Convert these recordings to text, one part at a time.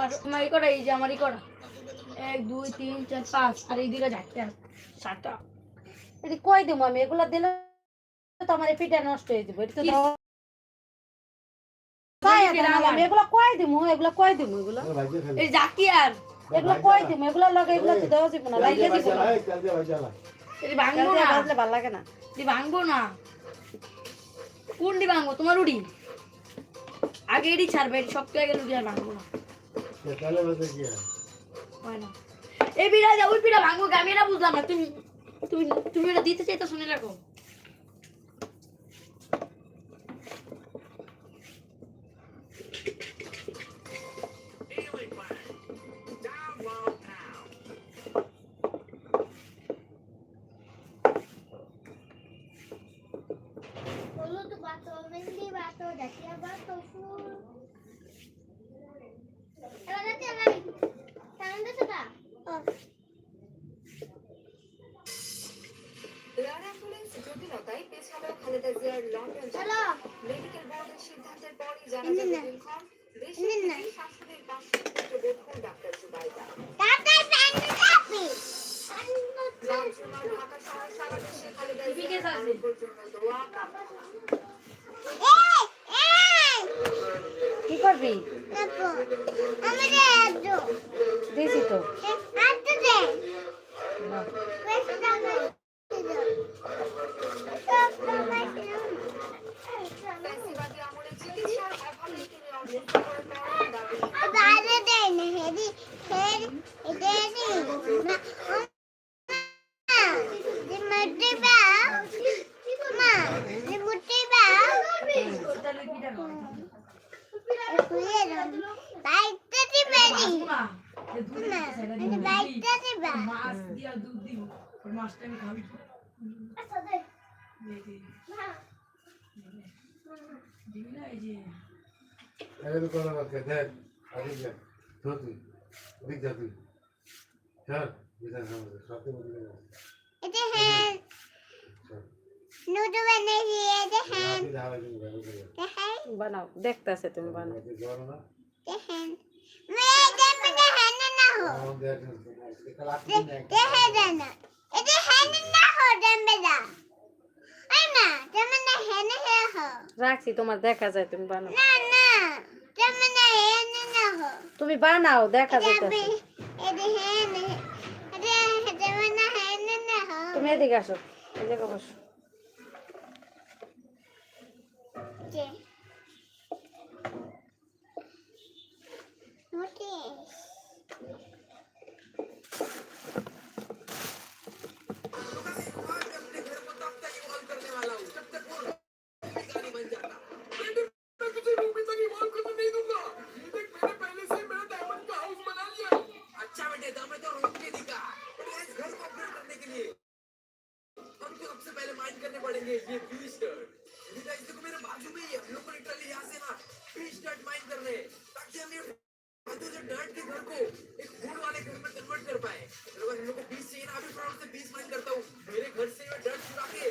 আর আমারই করা এই যে আমারই করা। এক দুই তিন চার পাঁচ আর এই দিকে চারটে আছে সাতটা। এটি কয় দেবো আমি? এগুলো দিলে তো আমার পিঠা নষ্ট হয়ে যাবে এটা তো এগুলো কয় দিমু এগুলো কয় দিমু এগুলো এই জাকি আর এগুলো কয় দিমু এগুলো লগে এগুলো তো দেওয়া যাবে না লাইলে দিব না। এটি ভাঙবো না। ভালো লাগে না। এটি ভাঙবো না। কোনটি ভাঙবো? তোমার উড়ি। আগে এটি ছাড়বে এটি সবকে আগে লুটি আর ভাঙবো না। এই পিঠা ওই পিঠা ভাঙবো? আমি এটা বুঝলাম না। তুমি তুমি তুমি এটা দিতে চাই তো শুনে রাখো। জটিলতায় পেছালো খালেদা জিয়ার লন্ডন মেডিকেল বোর্ডের সিদ্ধান্তের পরই জানা নিন না। যাবে দিনক্ষণ দেশে নিন না। ফিরে শাসনের পাশে পুত্রবোধ ডাক্তার জুবাইদা ঢাকা শহর সারা দেশে খালেদা ঠিক জিয়ার আছে। আরোগ্যের জন্য দোয়া এই এই কি করবি দিছি তো। দিয়া দুধ দিব ওই মাছটা আমি খাবি। আচ্ছা দে। মা দিবি না এই যে। হ্যাঁ বানাইছি এটা হ্যাঁ হ্যাঁ বানাও দেখতেছে তুমি বানাও এটা হ্যাঁ। মে এটা মানে হ্যাঁ। না হো এটা হ্যাঁ না এটা হ্যাঁ। না হো দমবেদা আই না তুমি না হ্যাঁ না হো রাখছি, তোমার দেখা যায়, তুমি বানাও। তুমি বানাও, দেখা এটা তুমি এদিকে আসো জায়গা বসো। যে নোটিস करने के लिए। हमको सबसे पहले माइंड करने पड़ेंगे, ये बी स्टर्ट मेरे बाजू में ही हम लोग को लिटरली यहाँ से ना बी स्टर्ट माइंड कर रहे हैं, ताकि हम ये डर्ट के घर को एक फ़ूड वाले घर में कन्वर्ट कर पाए। हम लोग को बीस चाहिए ना, अभी प्रॉब्लम से बीस माइंड करता हूँ। मेरे घर से डर्ट चुरा के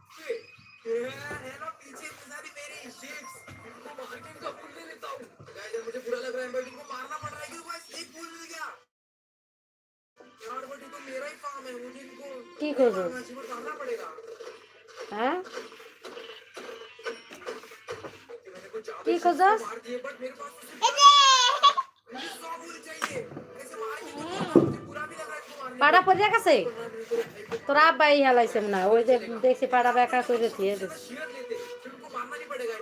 रहा है इनको मारने পাড়া পড়ে গেছে में। তোর আব্বাই হেলাইছে মনে হয় ওই যে দেখছি পাড়া বেকা করে দিয়ে तो शेयर लेते फिर उनको मारना नहीं पड़ेगा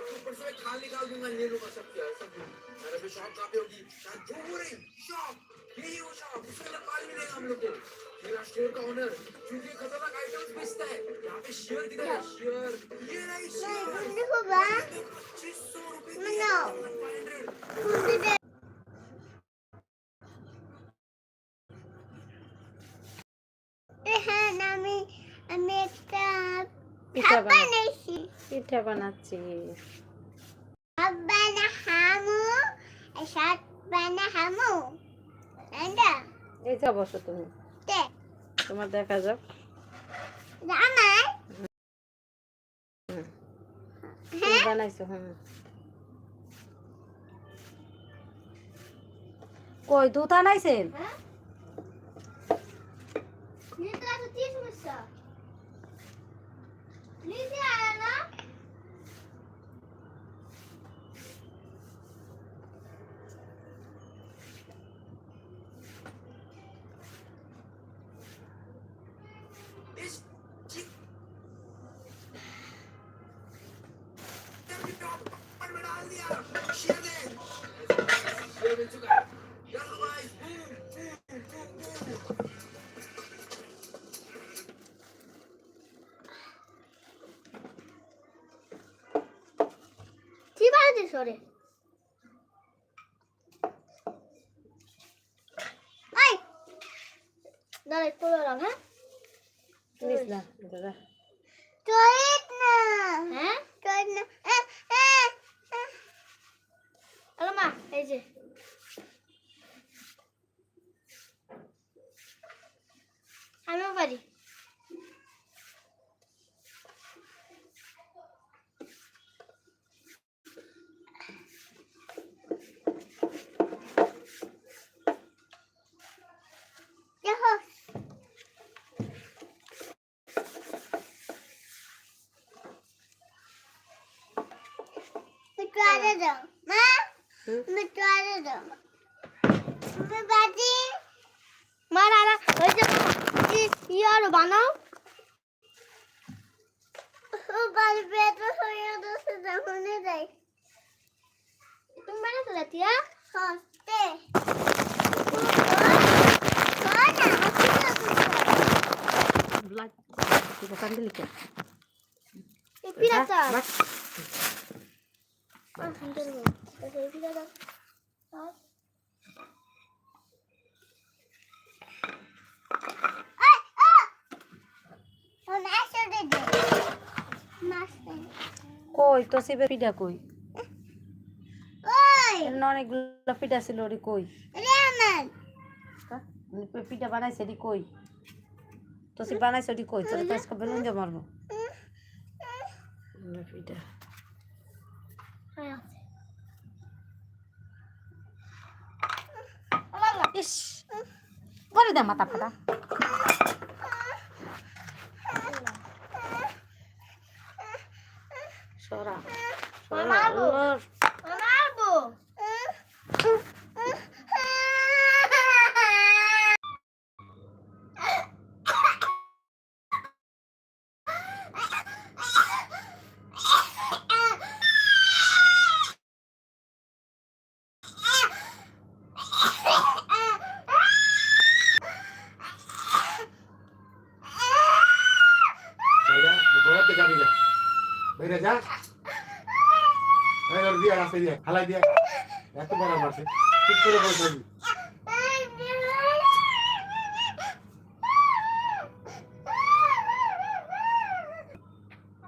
इनको ऊपर से मैं खाल निकाल दूंगा ले लूंगा सब क्या सब कुछ। अरे भी शॉप कहाँ पे होगी शायद जो हो रही शॉप यही वो शॉप उसके अंदर माल मिलेगा हम लोग को मेरा शेयर का ओनर क्योंकि खतरनाक आइटम्स बेचता है यहाँ पे शेयर किधर है शेयर ये रही शेयर देखो बा पच्चीस सौ रुपए की मनो। 1500 খুঁজে দে হ্যাঁ আমি আমি একটা পিঠা খাবার বানা নিয়েছি পিঠা বানাচ্ছি বানা হামু সাত বানা হামু এন্ডা এই যা বসো তুমি। তোমার দেখা যাক। তুমি বানাইছো হুম। কই দুধ আনাইছেন? কি সমস্যা? কি বাজে সরে আই দাঁড়া একটু দাঁড়াও হ্যাঁ প্লিজ না দাদা চলিত না হ্যাঁ চলিত না হ্যালো মা এই যে আমিও পারি দেখো একটু আগে দাও মা হুম? একটু আগে দাও তুমি বাজি। মা রারা ওই যে ইয়ার বানাও। ও বাড়ি হয়ে দোষে যখনই যাই তুমি বানাতে লাতিয়া হস্তে ব্লাড দোকান দিলি কেন এই পিরাটা hindi naman. Kasi pirata. Ah. Ay! কই তো সিবে পিঠা কই? অনেকগুলো পিঠা ছিল ওরি কই? পিঠা বানাইছে এটি কই? তো সে বানাইছে ওটি কই? তোর তো বেলুন দিয়ে মারবো। না, পিঠা। ইস। করে দে মাথা ফাটা। সরা সরা মারবো। ওর। Marbo! Vaya, ঘোরাতে যাবি যা বেরে যা। দিয়ে রাস্তায় দিয়ে হালাই দিয়ে। এত বড় মারছে ঠিক করে বসে